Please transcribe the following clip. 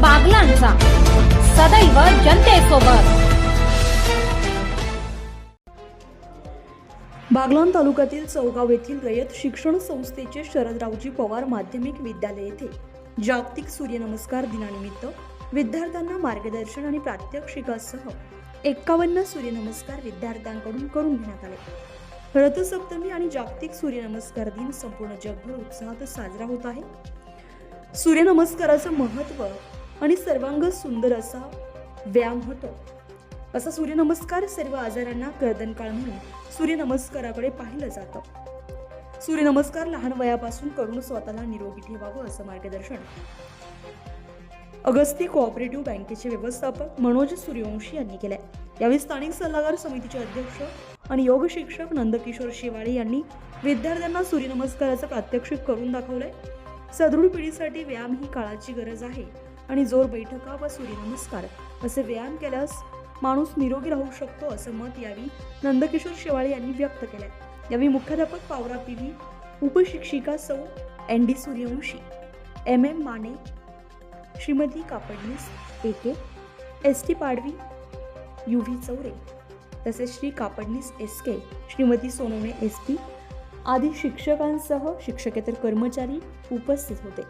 बागलांचा. सदैव जनतेसोबत. बागलाण तालुक्यातील चौगाव येथील रयत शिक्षण संस्थेचे शरदरावजी पवार माध्यमिक विद्यालय येथे जागतिक सूर्यनमस्कार दिनानिमित्त विद्यार्थ्यांना मार्गदर्शन आणि प्रात्यक्षिकासह एक्कावन्न सूर्यनमस्कार विद्यार्थ्यांकडून करून घेण्यात आले. रथसप्तमी आणि जागतिक सूर्यनमस्कार दिन संपूर्ण जगभर उत्साहात साजरा होत आहे. सूर्यनमस्काराचं महत्त्व आणि सर्वांग सुंदर असा व्यायाम होतो. असा सूर्यनमस्कार सर्व आजारांना कर्दनकाळ म्हणून सूर्यनमस्काराकडे पाहिलं जातं. सूर्यनमस्कार लहान वयापासून करून स्वतःला निरोगी ठेवावं असं मार्गदर्शन. अगस्ती कोऑपरेटिव्ह बँकेचे व्यवस्थापक मनोज सूर्यवंशी यांनी केलंय. यावेळी स्थानिक सल्लागार समितीचे अध्यक्ष आणि योग शिक्षक नंदकिशोर शिवाळे यांनी विद्यार्थ्यांना सूर्यनमस्काराचं प्रात्यक्षिक करून दाखवलंय. सदृढ पिढीसाठी व्यायाम ही काळाची गरज आहे. आणि जोर बैठका व सूर्यनमस्कार. असे व्यायाम केल्यास माणूस निरोगी राहू शकतो असं मत यावेळी नंदकिशोर शेवाळे यांनी व्यक्त केलंय. यावेळी मुख्याध्यापक पावरा पी. व्ही. उपशिक्षिका सौ. N. D. Suryavanshi M. M. Mane Shrimati Kapadnis A. K. S. T. Padvi U. V. Chaure तसेच Shri Kapadnis S. K. Shrimati Sonawane S. P. आदी शिक्षकांसह शिक्षकेतर कर्मचारी उपस्थित होते.